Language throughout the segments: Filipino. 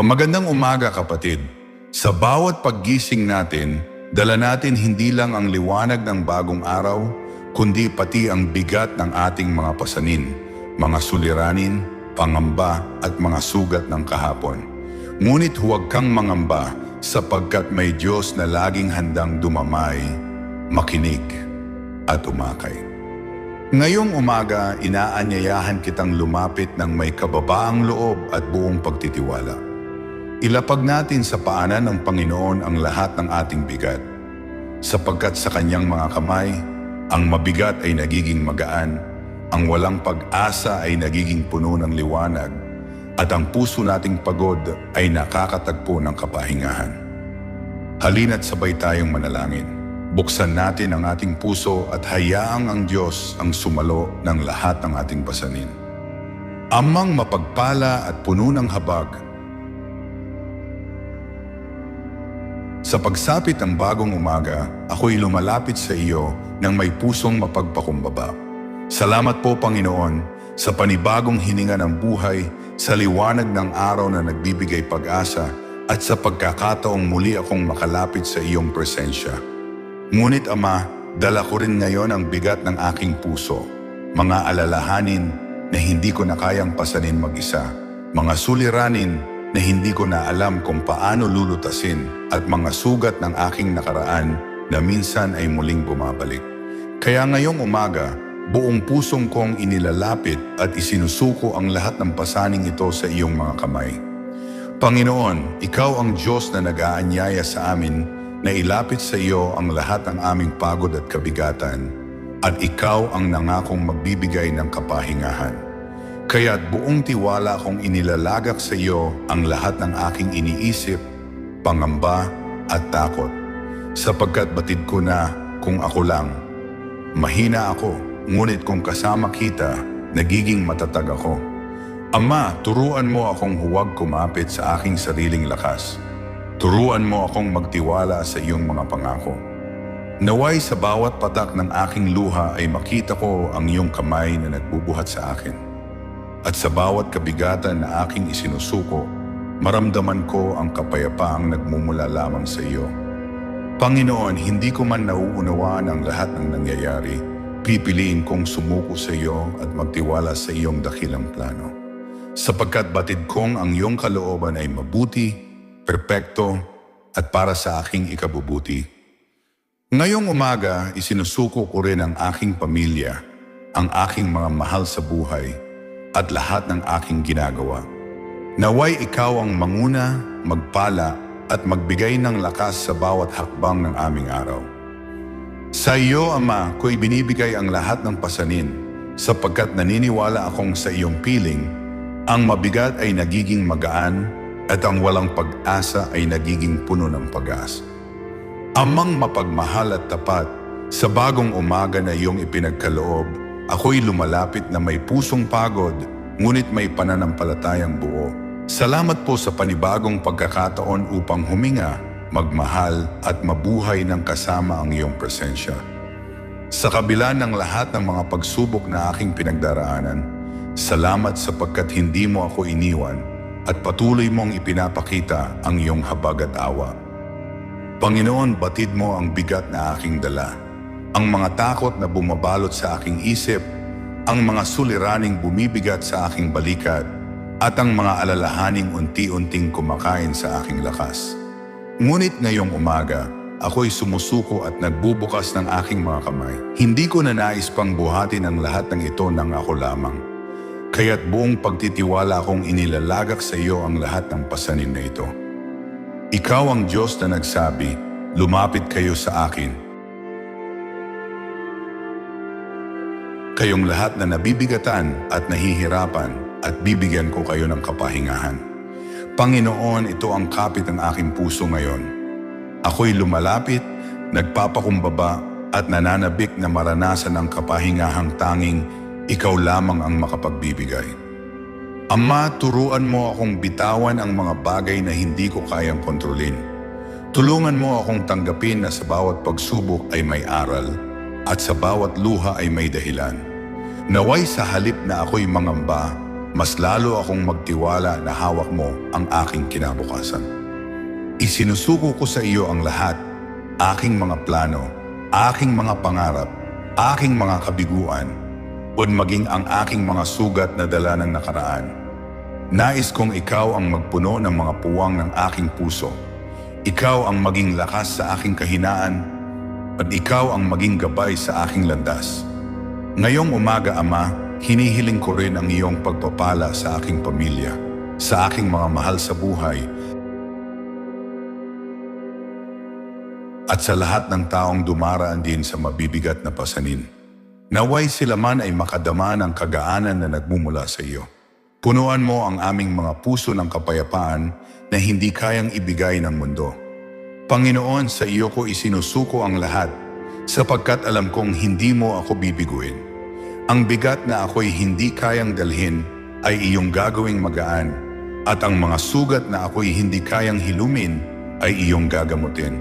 Magandang umaga kapatid. Sa bawat paggising natin, dala natin hindi lang ang liwanag ng bagong araw, kundi pati ang bigat ng ating mga pasanin, mga suliranin, pangamba at mga sugat ng kahapon. Ngunit huwag kang mangamba sapagkat may Diyos na laging handang dumamay, makinig at umakay. Ngayong umaga, inaanyayahan kitang lumapit ng may kababaang loob at buong pagtitiwala. Ilapag natin sa paanan ng Panginoon ang lahat ng ating bigat, sapagkat sa kanyang mga kamay, ang mabigat ay nagiging magaan, ang walang pag-asa ay nagiging puno ng liwanag, at ang puso nating pagod ay nakakatagpo ng kapahingahan. Halina't sabay tayong manalangin. Buksan natin ang ating puso at hayaang ang Diyos ang sumalo ng lahat ng ating pasanin. Amang mapagpala at puno ng habag, Sa pagsapit ng bagong umaga, ako'y lumalapit sa iyo ng may pusong mapagpakumbaba. Salamat po Panginoon sa panibagong hininga ng buhay, sa liwanag ng araw na nagbibigay pag-asa at sa pagkakataong muli akong makalapit sa iyong presensya. Ngunit Ama, dala ko rin ngayon ang bigat ng aking puso, mga alalahanin na hindi ko na kayang pasanin mag-isa, mga suliranin na hindi ko na alam kung paano lulutasin at mga sugat ng aking nakaraan na minsan ay muling bumabalik. Kaya ngayong umaga, buong pusong kong inilalapit at isinusuko ang lahat ng pasaning ito sa iyong mga kamay. Panginoon, Ikaw ang Diyos na nag-aanyaya sa amin na ilapit sa iyo ang lahat ng aming pagod at kabigatan at Ikaw ang nangakong magbibigay ng kapahingahan. Kaya't buong tiwala kong inilalagak sa iyo ang lahat ng aking iniisip, pangamba at takot. Sapagkat batid ko na kung ako lang. Mahina ako, ngunit kung kasama kita, nagiging matatag ako. Ama, turuan mo akong huwag kumapit sa aking sariling lakas. Turuan mo akong magtiwala sa iyong mga pangako. Naway sa bawat patak ng aking luha ay makita ko ang iyong kamay na nagbubuhat sa akin. At sa bawat kabigatan na aking isinusuko, maramdaman ko ang kapayapaang nagmumula lamang sa iyo. Panginoon, hindi ko man nauunawaan ang lahat ng nangyayari. Pipiliin kong sumuko sa iyo at magtiwala sa iyong dakilang plano. Sapagkat batid kong ang iyong kalooban ay mabuti, perpekto, at para sa aking ikabubuti. Ngayong umaga, isinusuko ko rin ang aking pamilya, ang aking mga mahal sa buhay, at lahat ng aking ginagawa. Naway ikaw ang manguna, magpala, at magbigay ng lakas sa bawat hakbang ng aming araw. Sa iyo, Ama, ko'y binibigay ang lahat ng pasanin, sapagkat naniniwala akong sa iyong piling, ang mabigat ay nagiging magaan at ang walang pag-asa ay nagiging puno ng pag-asa. Amang mapagmahal at tapat, sa bagong umaga na iyong ipinagkaloob, ako'y lumalapit na may pusong pagod, ngunit may pananampalatayang buo. Salamat po sa panibagong pagkakataon upang huminga, magmahal at mabuhay ng kasama ang iyong presensya. Sa kabila ng lahat ng mga pagsubok na aking pinagdaraanan, salamat sapagkat hindi mo ako iniwan at patuloy mong ipinapakita ang iyong habag at awa. Panginoon, batid mo ang bigat na aking dala, ang mga takot na bumabalot sa aking isip, ang mga suliraning bumibigat sa aking balikat, at ang mga alalahaning unti-unting kumakain sa aking lakas. Ngunit ngayong umaga, ako'y sumusuko at nagbubukas ng aking mga kamay. Hindi ko na nais pang buhatin ang lahat ng ito ng ako lamang. Kaya't buong pagtitiwala kong inilalagak sa iyo ang lahat ng pasanin na ito. Ikaw ang Diyos na nagsabi, lumapit kayo sa akin. Kayong lahat na nabibigatan at nahihirapan at bibigyan ko kayo ng kapahingahan. Panginoon, ito ang kapit ng aking puso ngayon. Ako'y lumalapit, nagpapakumbaba at nananabik na maranasan ang kapahingahang tanging ikaw lamang ang makapagbibigay. Ama, turuan mo akong bitawan ang mga bagay na hindi ko kayang kontrolin. Tulungan mo akong tanggapin na sa bawat pagsubok ay may aral at sa bawat luha ay may dahilan. Naway sa halip na ako'y mangamba, mas lalo akong magtiwala na hawak mo ang aking kinabukasan. Isinusuko ko sa iyo ang lahat, aking mga plano, aking mga pangarap, aking mga kabiguan, o maging ang aking mga sugat na dala ng nakaraan. Nais kong ikaw ang magpuno ng mga puwang ng aking puso. Ikaw ang maging lakas sa aking kahinaan at ikaw ang maging gabay sa aking landas. Ngayong umaga, Ama, hinihiling ko rin ang iyong pagpapala sa aking pamilya, sa aking mga mahal sa buhay, at sa lahat ng taong dumaraan din sa mabibigat na pasanin. Naway sila man ay makadama ng kagaanan na nagmumula sa iyo. Punuan mo ang aming mga puso ng kapayapaan na hindi kayang ibigay ng mundo. Panginoon, sa iyo ko isinusuko ang lahat sapagkat alam kong hindi mo ako bibiguin. Ang bigat na ako'y hindi kayang dalhin ay iyong gagawing magaan at ang mga sugat na ako'y hindi kayang hilumin ay iyong gagamutin.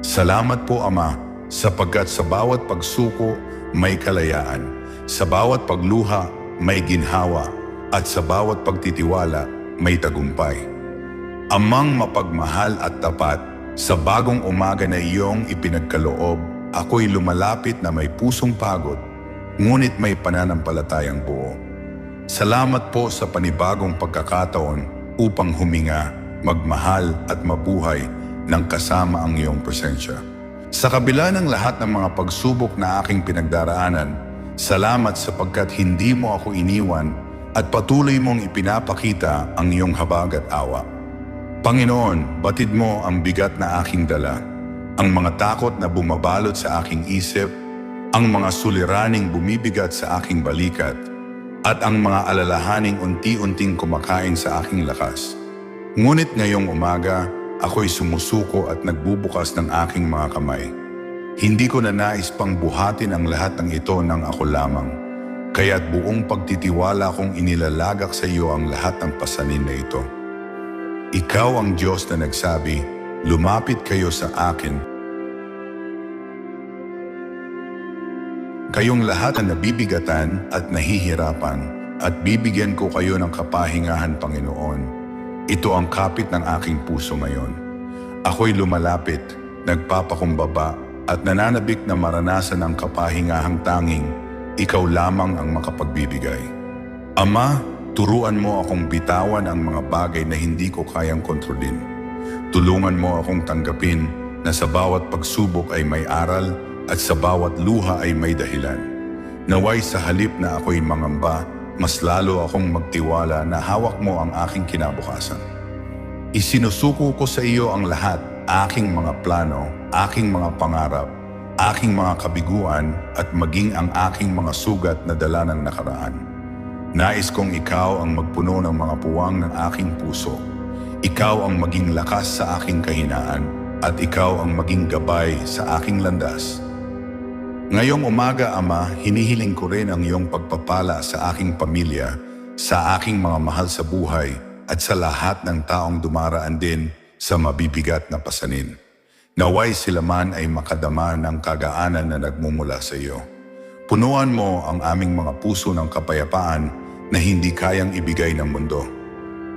Salamat po Ama sapagkat sa bawat pagsuko may kalayaan, sa bawat pagluha may ginhawa at sa bawat pagtitiwala may tagumpay. Amang mapagmahal at tapat, sa bagong umaga na iyong ipinagkaloob, ako'y lumalapit na may pusong pagod, ngunit may pananampalatayang buo. Salamat po sa panibagong pagkakataon upang huminga, magmahal at mabuhay ng kasama ang iyong presensya. Sa kabila ng lahat ng mga pagsubok na aking pinagdaraanan, salamat sapagkat hindi mo ako iniwan at patuloy mong ipinapakita ang iyong habag at awa. Panginoon, batid mo ang bigat na aking dala, ang mga takot na bumabalot sa aking isip, ang mga suliraning bumibigat sa aking balikat, at ang mga alalahaning unti-unting kumakain sa aking lakas. Ngunit ngayong umaga, ako'y sumusuko at nagbubukas ng aking mga kamay. Hindi ko na nais pang buhatin ang lahat ng ito ng ako lamang. Kaya't buong pagtitiwala kong inilalagak sa iyo ang lahat ng pasanin na ito. Ikaw ang Diyos na nagsabi, lumapit kayo sa akin. Kayong lahat na nabibigatan at nahihirapan at bibigyan ko kayo ng kapahingahan, Panginoon. Ito ang kapit ng aking puso ngayon. Ako'y lumalapit, nagpapakumbaba at nananabik na maranasan ang kapahingahang tanging ikaw lamang ang makapagbibigay. Ama, turuan mo akong bitawan ang mga bagay na hindi ko kayang kontrolin. Tulungan mo akong tanggapin na sa bawat pagsubok ay may aral at sa bawat luha ay may dahilan. Naway sa halip na ako'y mangamba, mas lalo akong magtiwala na hawak mo ang aking kinabukasan. Isinusuko ko sa iyo ang lahat, aking mga plano, aking mga pangarap, aking mga kabiguan at maging ang aking mga sugat na dala ng nakaraan. Nais kong ikaw ang magpuno ng mga puwang ng aking puso. Ikaw ang maging lakas sa aking kahinaan at ikaw ang maging gabay sa aking landas. Ngayong umaga, Ama, hinihiling ko rin ang iyong pagpapala sa aking pamilya, sa aking mga mahal sa buhay, at sa lahat ng taong dumaraan din sa mabibigat na pasanin. Naway sila man ay makadama ng kagaanan na nagmumula sa iyo. Punuan mo ang aming mga puso ng kapayapaan na hindi kayang ibigay ng mundo.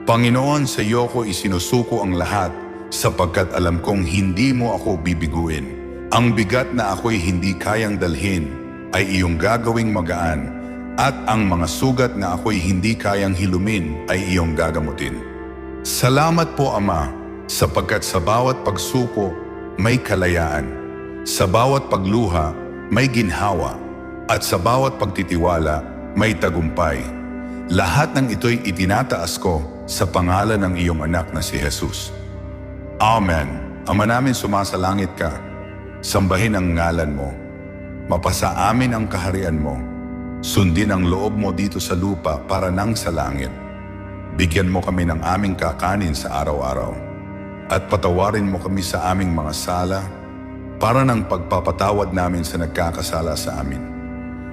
Panginoon, sa iyo ko isinusuko ang lahat sapagkat alam kong hindi mo ako bibiguin. Ang bigat na ako'y hindi kayang dalhin ay iyong gagawing magaan at ang mga sugat na ako'y hindi kayang hilumin ay iyong gagamutin. Salamat po Ama sapagkat sa bawat pagsuko may kalayaan, sa bawat pagluha may ginhawa at sa bawat pagtitiwala may tagumpay. Lahat ng ito'y itinataas ko sa pangalan ng iyong anak na si Jesus. Amen. Ama namin sumasalangit ka, sambahin ang ngalan mo. Mapasa amin ang kaharian mo. Sundin ang loob mo dito sa lupa para nang sa langit. Bigyan mo kami ng aming kakanin sa araw-araw. At patawarin mo kami sa aming mga sala para ng pagpapatawad namin sa nagkakasala sa amin.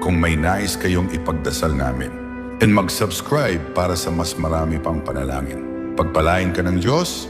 kung may nais kayong ipagdasal namin. And mag-subscribe para sa mas marami pang panalangin. Pagpalain ka ng Diyos